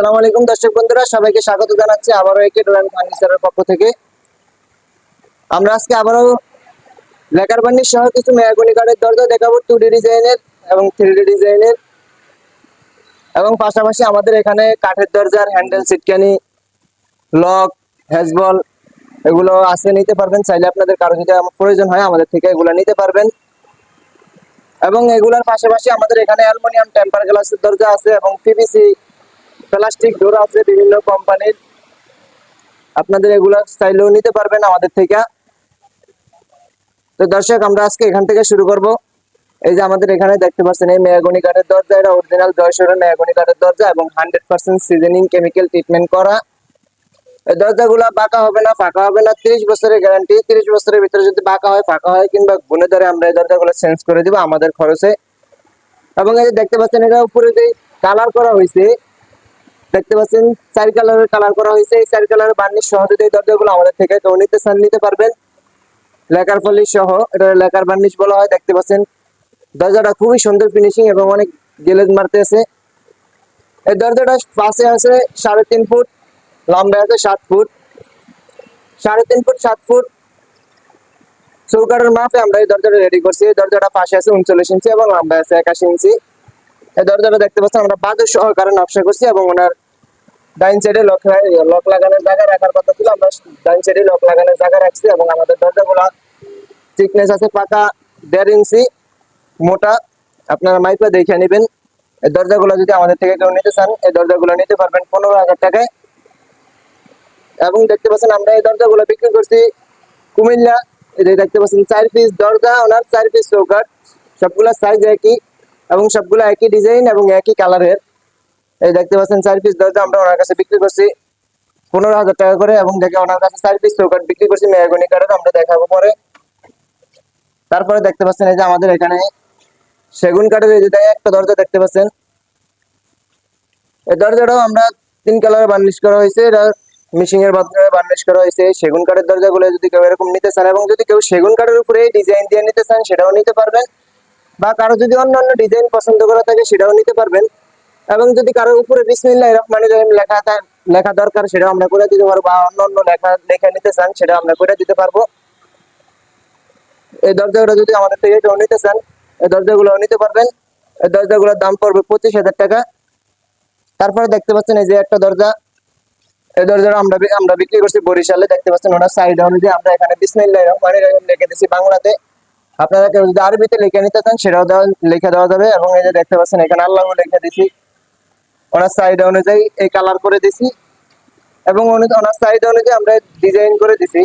আসসালামু আলাইকুম, দর্শক বন্ধুরা, সবাইকে স্বাগত জানাচ্ছি আবারও একে ডোরান ফার্নিচারের পক্ষ থেকে। আমরা আজকে আবারও লেকার বান্নির সহ কিছু মেয়াগুনি কাঠের দরজা দেখাবো টু ডি ডিজাইনের এবং থ্রি ডি ডিজাইনের। এবং পাশাপাশি আমাদের এখানে কাঠের দরজার হ্যান্ডেল সিটকানি লক হ্যাজবল এগুলো আছে, নিতে পারবেন। চাইলে আপনাদের কারও যদি প্রয়োজন হয়, আমাদের থেকে এগুলো নিতে পারবেন। এবং এগুলোর পাশাপাশি আমাদের এখানে অ্যালুমিনিয়াম টেম্পার গ্লাসের দরজা আছে এবং পিভিসি প্লাস্টিক ডোর আছে বিভিন্ন কোম্পানির। আপনাদের এগুলো চাইলেও নিতে পারবেন আমাদের থেকে। তো দর্শক, আমরা আজকে এখান থেকে শুরু করব। এই যে আমাদের এখানে দেখতে পাচ্ছেন, এই মেয়াগনি কাঠের দরজা, এটা অরিজিনাল জয়সরের মেয়াগনি কাঠের দরজা এবং hundred percent seasoning chemical treatment করা। এই দরজাগুলো বাঁকা হবে না, ফাঁকা হবে না, তিরিশ বছরের গ্যারান্টি তিরিশ বছরের ভিতরে যদি বাঁকা হয়, ফাঁকা হয়, কিংবা গুনে ধরে আমরা এই দরজাগুলো চেঞ্জ করে দিব আমাদের খরচে। এবং এই যে দেখতে পাচ্ছেন, এটা উপরে যে কালার করা হয়েছে দেখতে পাচ্ছেন, চার কালারের কালার করা হয়েছে। এই চার কালারের বার্নিশ সহ যদি এই দরজাগুলো আমাদের থেকে কেউ নিতে চান, নিতে পারবেন। লেকার পলিশ সহ, এটা লেকার বার্নিশ বলা হয়, দেখতে পাচ্ছেন। দরজাটা খুবই সুন্দর ফিনিশিং এবং অনেক গেলেজ মারতে আছে এই দরজাটা পাশে আছে সাড়ে তিন ফুট লম্বা আছে সাত ফুট। সাড়ে তিন ফুট, সাত ফুট চৌকারের মাপে আমরা এই দরজাটা রেডি করছি। এই দরজাটা পাশে আছে উনচল্লিশ ইঞ্চি এবং লম্বা আছে একাশি ইঞ্চি। এই দরজাটা দেখতে পাচ্ছেন, আমরা বাদুর সহকারে নকশা করছি এবং ওনার ডাইন সাইডে লক লক লাগানোর জায়গা রাখার কথা ছিল। আমরা ডাইন সাইডে লক লাগানোর জায়গা রাখছি এবং আমাদের দরজাগুলো থিকনেস আছে, পাকা, দেড় ইঞ্চি, মোটা। আপনারা মাইপে দেখে নেবেন। এই দরজাগুলো যদি আমাদের থেকে কেউ নিতে চান, এই দরজাগুলো নিতে পারবেন পনেরো হাজার টাকায়। এবং দেখতে পাচ্ছেন, আমরা এই দরজাগুলো বিক্রি করছি কুমিল্লা। এই দেখতে পাচ্ছেন, চার পিস দরজা, ওনার চার পিস চৌকাট সবগুলা সাইজ একই। এবং সবগুলো একই ডিজাইন এবং একই কালারের এই দেখতে পাচ্ছেন চার পিস দরজা আমরা ওনার কাছে বিক্রি করছি পনেরো হাজার টাকা করে এবং দেখে ওনার কাছে চার পিস চৌকাট বিক্রি করছি মেয়াগনি কাঠের, আমরা দেখাবো পরে। তারপরে দেখতে পাচ্ছেন এই যে আমাদের এখানে সেগুন কাঠের, এই যে একটা দরজা দেখতে পাচ্ছেন। এই দরজাটাও আমরা তিন কালার বার্নিশ করা হয়েছে, এটা মিশিং এর মাধ্যমে বার্নিশ করা হয়েছে। সেগুন কাঠের দরজাগুলো যদি কেউ এরকম নিতে চান এবং যদি কেউ সেগুন কাঠের উপরে ডিজাইন দিয়ে নিতে চান, সেটাও নিতে পারবেন। বা কারও যদি অন্য অন্য ডিজাইন পছন্দ করা থাকে সেটাও নিতে পারবেন। এবং যদি কারোর উপরে বিসমিল্লাহ রহমান রহিম লেখা লেখা দরকার, সেটাও আমরা করে দিতে পারব। বা অন্য অন্য লেখা লেখা নিতে চান, সেটাও আমরা করে দিতে পারব। এই দরজাগুলো যদি আমাদের থেকে কেউ নিতে চান, এই দরজাগুলো নিতে পারবেন। এই দরজাগুলোর দাম পড়বে পঁচিশ হাজার টাকা। তারপরে দেখতে পাচ্ছেন এই যে একটা দরজা। এই দরজাটা আমরা আমরা বিক্রি করছি বরিশালে। দেখতে পাচ্ছেন ওনার সাইড অনুযায়ী আমরা এখানে বিসমিল্লাহ রহমান রহিম লিখে দিছি বাংলাতে। আপনারা কেউ যদি আরবিতে লিখে নিতে চান, সেটাও দেওয়া লিখে দেওয়া যাবে। এবং এই যে দেখতে পাচ্ছেন, এখানে আল্লাহ লিখে দিছি। ওনার সাইড অনুযায়ী এই কালার করে দিছি। এবং ওনার সাইড অনুযায়ী আমরা ডিজাইন করে দিছি।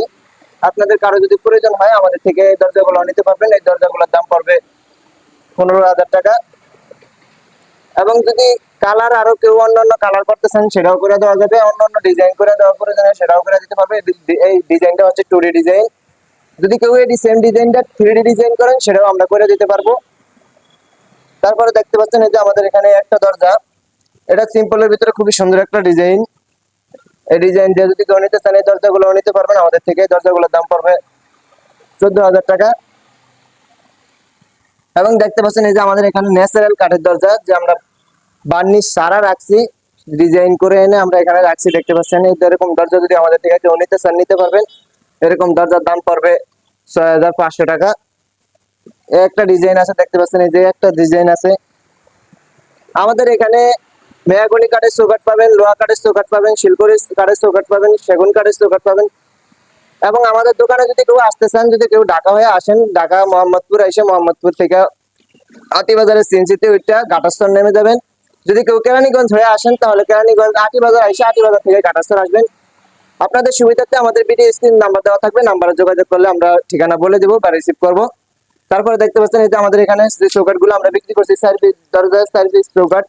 আপনাদের কারও যদি প্রয়োজন হয়, আমাদের থেকে এই দরজাগুলো নিতে পারবেন। এই দরজাগুলোর দাম পড়বে পনেরো হাজার টাকা। এবং যদি কালার আরও কেউ অন্যান্য কালার করতে চান, সেটাও করে দেওয়া যাবে। অন্য অন্য ডিজাইন করে দেওয়া প্রয়োজন সেটাও করে দিতে পারবে। এই ডিজাইনটা হচ্ছে টুরি ডিজাইন যদি কেউ এই সেম ডিজাইনটা থ্রি ডিজাইন করেন, সেটাও আমরা করে দিতে পারব। তারপরে দেখতে পাচ্ছেন এই যে আমাদের এখানে একটা দরজা। এটা সিম্পলের ভিতরে খুবই সুন্দর একটা ডিজাইন এই ডিজাইন দিয়ে যদি কেউ নিতে চান, এই দরজাগুলো নিতে পারবেন। আমাদের থেকে এই দরজাগুলোর দাম পড়বে চোদ্দ হাজার টাকা। এবং দেখতে পাচ্ছেন এই যে আমাদের এখানে ন্যাচারাল কাঠের দরজা, যে আমরা বার্নিশ সারা রাখছি ডিজাইন করে এনে আমরা এখানে রাখছি। দেখতে পাচ্ছেন এই এরকম দরজা যদি আমাদের থেকে কেউ নিতে চান, নিতে পারবেন। এরকম দরজার দাম পড়বে ছয় হাজার পাঁচশো টাকা। একটা ডিজাইন আছে, দেখতে পাচ্ছেন এই যে একটা ডিজাইন আছে। আমাদের এখানে মেয়াগনি কাঠের চৌকাট পাবেন, লোহা কাঠের চৌকাট পাবেন, শিলপুরের কাঠের চৌকাট পাবেন, সেগুন কাঠের চৌকাট পাবেন। এবং আমাদের দোকানে যদি কেউ আসতে চান, যদি কেউ ঢাকা হয়ে আসেন, ঢাকা, মোহাম্মদপুর এসে মোহাম্মদপুর থেকে আটিবাজারের সিনসিতে ওইটা ঘাটাস্তর নেমে যাবেন। যদি কেউ কেরানীগঞ্জ হয়ে আসেন, তাহলে কেরানীগঞ্জ আটিবাজার এসে আটিবাজার থেকে ঘাটাস্তর আসবেন। আপনাদের সুবিধার্থে আমাদের ভিডিও স্ক্রিন নাম্বার দেওয়া থাকবে নাম্বারে যোগাযোগ করলে আমরা ঠিকানা বলে দেবো বা রিসিভ করব। তারপরে দেখতে পাচ্ছেন এই যে আমাদের এখানে যে চৌকাটগুলো আমরা বিক্রি করছি, সার্ভিস দরজা চৌকাট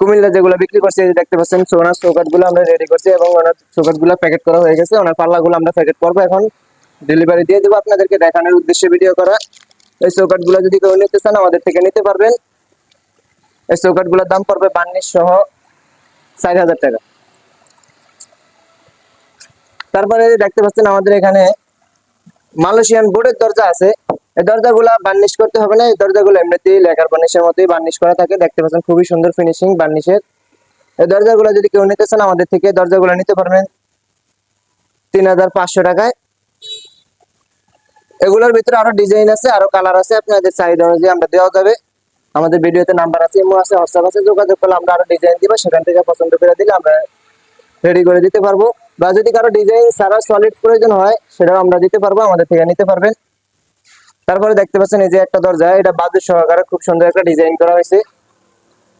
কুমিল্লা যেগুলো বিক্রি করছি দেখতে পাচ্ছেন সোনার চৌকাটগুলো আমরা রেডি করছি এবং ওনার চৌকাটগুলো প্যাকেট করা হয়ে গেছে। ওনার পাল্লা গুলো আমরা প্যাকেট করব। এখন ডেলিভারি দিয়ে দেবো আপনাদেরকে দেখানোর উদ্দেশ্যে ভিডিও করা। এই চৌকাটগুলো যদি কেউ নিতে চান, আমাদের থেকে নিতে পারবেন। এই চৌকাটগুলোর দাম পড়বে বান্নিশ সহ চার হাজার টাকা। তারপরে দেখতে পাচ্ছেন আমাদের এখানে মালয়েশিয়ান বোর্ডের দরজা আছে। এই দরজাগুলা বার্নিশ করতে হবে না, এই দরজাগুলো এমনিতেই লেখার বার্নিশের মতোই বার্নিশ করা থাকে। দেখতে পাচ্ছেন খুবই সুন্দর ফিনিশিং বার্নিশের। এই দরজাগুলো যদি কেউ নিতে চান আমাদের থেকে, দরজাগুলো নিতে পারবেন তিন হাজার পাঁচশো টাকায়। এগুলোর ভিতরে আরও ডিজাইন আছে, আরও কালার আছে, আপনাদের চাহিদা অনুযায়ী আমরা দেওয়া যাবে। আমাদের ভিডিওতে নাম্বার আছে, ইমো আছে হোয়াটসঅ্যাপ আছে, যোগাযোগ করলে আমরা আরও ডিজাইন দিব, সেখান থেকে পছন্দ করে দিলে আমরা রেডি করে দিতে পারব। বা যদি কারও ডিজাইন সারা সলিড প্রয়োজন হয়, সেটাও আমরা দিতে পারব, আমাদের থেকে নিতে পারবেন। তারপরে দেখতে পাচ্ছেন এই যে একটা দরজা, এটা বাজু সহকারে খুব সুন্দর একটা ডিজাইন করা হয়েছে।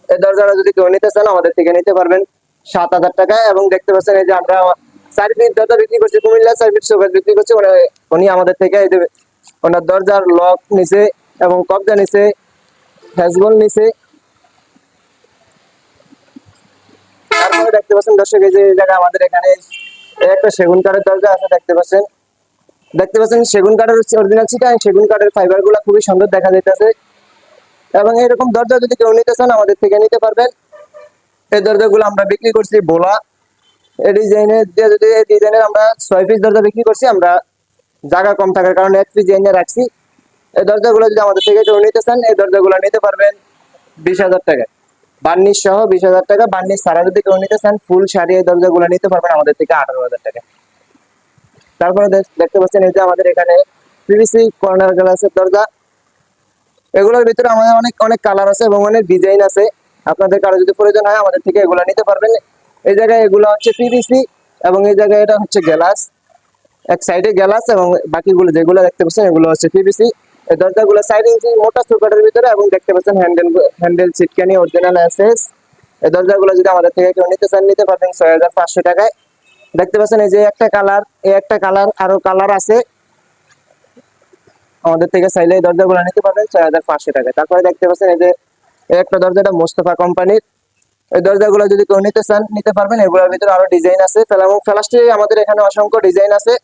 এই দরজাটা যদি কেউ নিতে চান, আমাদের থেকে নিতে পারবেন সাত হাজার টাকা। এবং দেখতে পাচ্ছেন এই যে আমরা সার্ভিস দরজা বিক্রি করছি, কুমিল্লা সার্ভিস শোকেস বিক্রি করছি, উনি- আমাদের থেকে এই যে ওনার দরজার লক নিছে এবং কবজা নিছে হ্যাজবল নিছে। দেখতে পাচ্ছেন দর্শক, এই যে জায়গা আমাদের এখানে একটা সেগুন কাঠের দরজা আছে, দেখতে পাচ্ছেন? দেখতে পাচ্ছেন, সেগুন কাঠের অরিজিনাল চিটা সেগুন কাঠের ফাইবারগুলা খুবই সুন্দর দেখা যাইতেছে। এবং এরকম দরজা যদি কেউ নিতে চান, আমাদের থেকে নিতে পারবেন। এই দরজাগুলো আমরা বিক্রি করছি বোলা। এই ডিজাইনের যদি এই ডিজাইনের আমরা ছয় পিস দরজা বিক্রি করছি, আমরা জায়গা কম থাকার কারণে এক পিস ডিজাইনে রাখছি। এই দরজাগুলো যদি আমাদের থেকে কেউ নিতে চান, এই দরজাগুলো নিতে পারবেন বিশ হাজার টাকা বার্নিশ সহ বিশ হাজার টাকা, বার্নিশ সারা যদি কেউ নিতে চান, ফুল শাড়ি এই দরজাগুলো নিতে পারবেন আমাদের থেকে আঠারো হাজার টাকা। তারপরে দেখতে পাচ্ছেন এই যে আমাদের এখানে পিভিসি কর্নার গ্লাসের দরজা। এগুলোর ভিতরে আমাদের অনেক অনেক কালার আছে এবং অনেক ডিজাইন আছে। আপনাদের কারও যদি প্রয়োজন হয়, আমাদের থেকে এগুলো নিতে পারবেন। এই জায়গায় এগুলো হচ্ছে পিভিসি এবং এই জায়গায় এটা হচ্ছে গ্লাস এক সাইডে গ্লাস এবং বাকিগুলো যেগুলো দেখতে পাচ্ছেন, এগুলো হচ্ছে পিভিসি ইঞ্চি মোটা ভিতরে এবং দেখতে পাচ্ছেন হ্যান্ডেল হ্যান্ডেল অরিজিনাল অ্যাসেস এই যদি আমাদের থেকে কেউ নিতে চান, নিতে পারবেন ছয় হাজার পাঁচশো টাকায়। দেখতে পাচ্ছেন এই যে একটা কালার এই একটা কালার আরও কালার আছে। আমাদের থেকে চাইলে এই নিতে পারবেন ছয় হাজার পাঁচশো টাকায়। তারপরে দেখতে পাচ্ছেন এই যে একটা দরজাটা মোস্তফা কোম্পানির। এই দরজাগুলো যদি কেউ নিতে চান, নিতে পারবেন। এগুলোর ভিতরে আরও ডিজাইন আছে। এবং ফ্লাস্টে আমাদের এখানে অসংখ্য ডিজাইন আছে।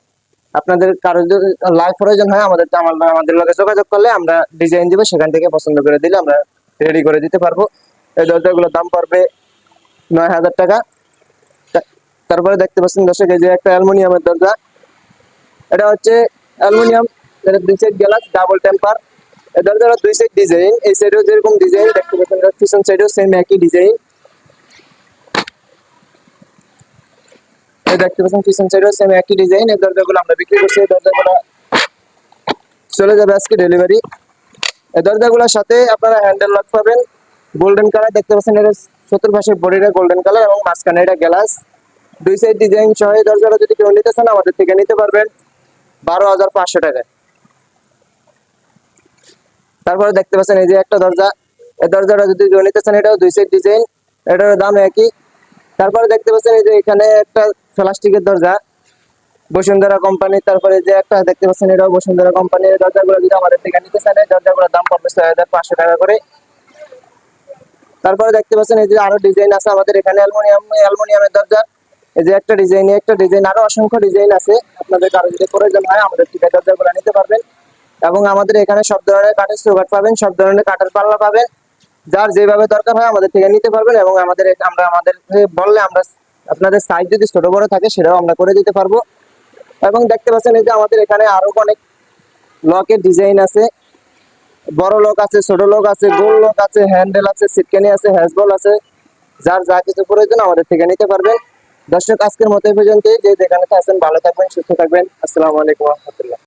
আপনাদের কারও যদি লাইভ প্রয়োজন হয়, আমাদের আমাদের লগে যোগাযোগ করলে আমরা ডিজাইন দিব, সেখান থেকে পছন্দ করে দিলে আমরা রেডি করে দিতে পারব। এই দরজাগুলোর দাম পড়বে নয় হাজার টাকা। তারপরে দেখতে পাচ্ছেন দর্শক, এই যে একটা অ্যালুমিনিয়ামের দরজা। এটা হচ্ছে অ্যালুমিনিয়াম, এটা দুই সাইড গ্লাস ডাবল টেম্পার এই দরজাটা দুই সাইড ডিজাইন এই সাইডেও যেরকম ডিজাইন দেখতে পাচ্ছেন পিছন সাইডেও সেম একই ডিজাইন দেখতে পাচ্ছেন, পিছন সাইডেও সেম একই ডিজাইন এই দরজাগুলো আমরা বিক্রি করছি দরজাগুলো চলে যাবে আজকে ডেলিভারি এই দরজাগুলোর সাথে আপনারা হ্যান্ডেল লক পাবেন গোল্ডেন কালার দেখতে পাচ্ছেন, এটা চতুর্পাশে বডিটা গোল্ডেন কালার এবং মাঝখানে এটা গ্লাস দুই সাইড ডিজাইন সহ এই দরজাটা যদি কেউ নিতে চান, আমাদের থেকে নিতে পারবেন বারো হাজার পাঁচশো টাকায়। তারপরে দেখতে পাচ্ছেন, এই যে একটা দরজা, এই দরজাটা যদি কেউ নিতে চান, এটাও দুই সাইড ডিজাইন এটার দাম একই। তারপরে দেখতে পাচ্ছেন, এই যে এখানে একটা প্লাস্টিকের দরজা, বসুন্ধরা কোম্পানি তারপরে যে একটা দেখতে পাচ্ছেন এটাও বসুন্ধরা কোম্পানির দরজাগুলো যদি আমাদের থেকে নিতে চান দরজাগুলোর দাম পড়বে ছয় হাজার পাঁচশো টাকা করে। তারপরে দেখতে পাচ্ছেন এই যে আরও ডিজাইন আছে আমাদের এখানে, অ্যালুমিনিয়াম অ্যালুমিনিয়ামের দরজা। এই যে একটা ডিজাইন একটা ডিজাইন আরও অসংখ্য ডিজাইন আছে। আপনাদের কারও যদি প্রয়োজন হয়, আমাদের থেকে দরজাগুলো নিতে পারবেন। এবং আমাদের এখানে সব ধরনের কাঠের চৌকাঠ পাবেন, সব ধরনের কাঠের পাল্লা পাবেন। যার যেভাবে দরকার হয় আমাদের থেকে নিতে পারবেন এবং আমাদের, আমরা আমাদের বললে আমরা আপনাদের সাইজ যদি ছোট বড় থাকে, সেটাও আমরা করে দিতে পারব। এবং দেখতে পাচ্ছেন এই যে আমাদের এখানে আরও অনেক লকের ডিজাইন আছে। বড় লক আছে, ছোট লক আছে, গোল লক আছে হ্যান্ডেল আছে সিটকানি আছে হ্যাসবল আছে। যার যা কিছু প্রয়োজন আমাদের থেকে নিতে পারবেন। দর্শক, আজকের মতো পর্যন্ত যে যেখানে আছেন, ভালো থাকবেন, সুস্থ থাকবেন। আসসালামু আলাইকুম, রহমতুল্লাহ।